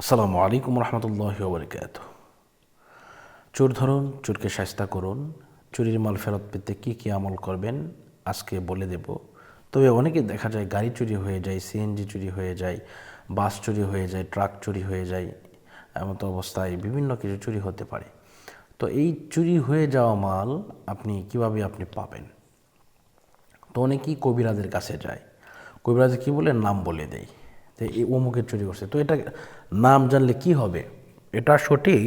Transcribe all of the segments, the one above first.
আসসালামু আলাইকুম রহমতুল্লাহ বরকাত চোর ধরুন, চোরকে শাস্তা করুন, চুরির মাল ফেরত পেতে কী কী আমল করবেন, আজকে বলে দেব। তবে অনেকে দেখা যায় গাড়ি চুরি হয়ে যায় সিএনজি চুরি হয়ে যায়, বাস চুরি হয়ে যায়, ট্রাক চুরি হয়ে যায়, এমতো অবস্থায় বিভিন্ন কিছু চুরি হতে পারে। তো এই চুরি হয়ে যাওয়া মাল আপনি কীভাবে আপনি পাবেন? তো অনেকেই কবিরাজের কাছে যায়। কবিরাজ কী বলে? নাম বলে দেয়। যে এই অমুকের চুরি করছে। তো এটা নাম জানলে কি হবে? এটা সঠিক,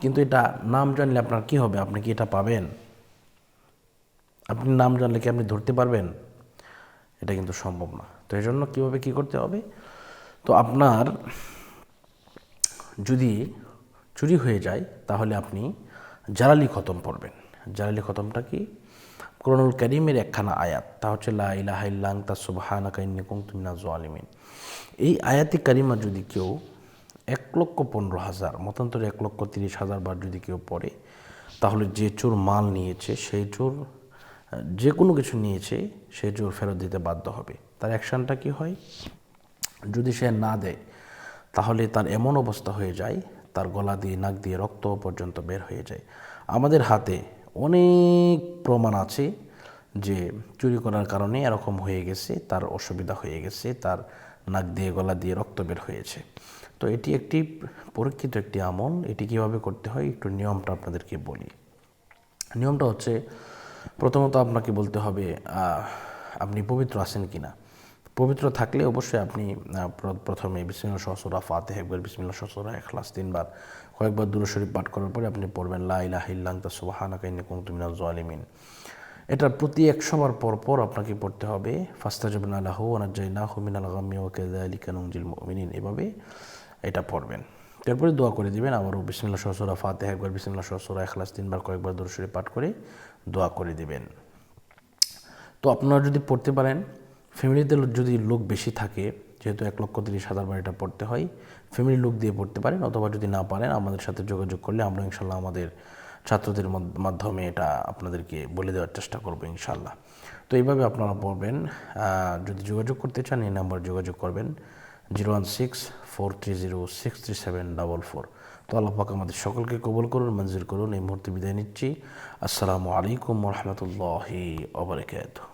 কিন্তু এটা নাম জানলে আপনার কি হবে? আপনি কি এটা পাবেন? আপনি নাম জানলে কি আপনি ধরতে পারবেন? এটা কিন্তু সম্ভব না। তো এই জন্য কীভাবে কী করতে হবে? তো আপনার যদি চুরি হয়ে যায়, তাহলে আপনি জালালি খতম পড়বেন জালালি খতমটা কি? কোরআনুল করিমের একখানা আয়াত, তা হচ্ছে, লা ইলাহা ইল্লা আনতা সুবহানাকা ইন্নী কুনতু মিনাজ জালিমিন। এই আয়াতি কারিমা যদি কেউ এক লক্ষ পনেরো হাজার, মতান্তরে এক লক্ষ তিরিশ হাজার বার যদি কেউ পড়ে, তাহলে যে চোর মাল নিয়েছে সেই চোর, যে কোনো কিছু নিয়েছে সেই চোর ফেরত দিতে বাধ্য হবে। তার অ্যাকশানটা কি হয়? যদি সে না দেয়, তাহলে তার এমন অবস্থা হয়ে যায়, তার গলা দিয়ে, নাক দিয়ে রক্ত পর্যন্ত বের হয়ে যায়। আমাদের হাতে অনেক প্রমাণ আছে যে চুরি করার কারণে এরকম হয়ে গেছে, তার অসুবিধা হয়ে গেছে, তার নাক দিয়ে, গলা দিয়ে রক্ত বের হয়েছে। তো এটি একটি পরীক্ষিত একটি আমল, এটি কীভাবে করতে হয় একটু নিয়মটা আপনাদেরকে বলি। নিয়মটা হচ্ছে, প্রথমত আপনাকে বলতে হবে আপনি পবিত্র আছেন কি না পবিত্র থাকলে অবশ্যই আপনি প্রথমে বিসমিল্লা সহসরা ফাতে একবার বিসমিল্লা সহসরা এখলাস তিনবার। কয়েকবার দূর শরীফ পাঠ করার পরে আপনি পড়বেন লাহ ইল্লাংতা সুবাহানা কাইনে কুমতুমিনা জলিমিন। এটার প্রতি একশোবার পর পর আপনাকে পড়তে হবে, ফাস্তাজবিন আল্লাহ ওনাজাইনা হুমিন আল গামি ওকে আলী কানুজিল মিনিন এভাবে এটা পড়বেন। তারপরে দোয়া করে দিবেন, আবারও বিসমিল্লা সহসরা ফাতে একবার বিসমিল্লা সহসরা এখলাস তিনবার, কয়েকবার দূর শরীফ পাঠ করে দোয়া করে দিবেন। তো আপনারা যদি পড়তে পারেন ফ্যামিলিতে যদি লোক বেশি থাকে, যেহেতু এক লক্ষ তিরিশ হাজার বার এটা পড়তে হয় ফ্যামিলির লোক দিয়ে পড়তে পারেন, অথবা যদি না পারেন, আমাদের সাথে যোগাযোগ করলে আমরা ইনশাল্লাহ আমাদের ছাত্রদের মাধ্যমে এটা আপনাদেরকে বলে দেওয়ার চেষ্টা করব ইনশাল্লাহ। তো এইভাবে আপনারা পড়বেন। যদি যোগাযোগ করতে চান, এই নাম্বার যোগাযোগ করবেন। Zero one six four three zero six three seven double four. তো আল্লাহ পাক আমাদের সকলকে কবল করুন মঞ্জুর করুন। এই মুহূর্তে বিদায় নিচ্ছি। আসসালামু আলাইকুম রহমতুল্লাহি ওবরাকাতুহ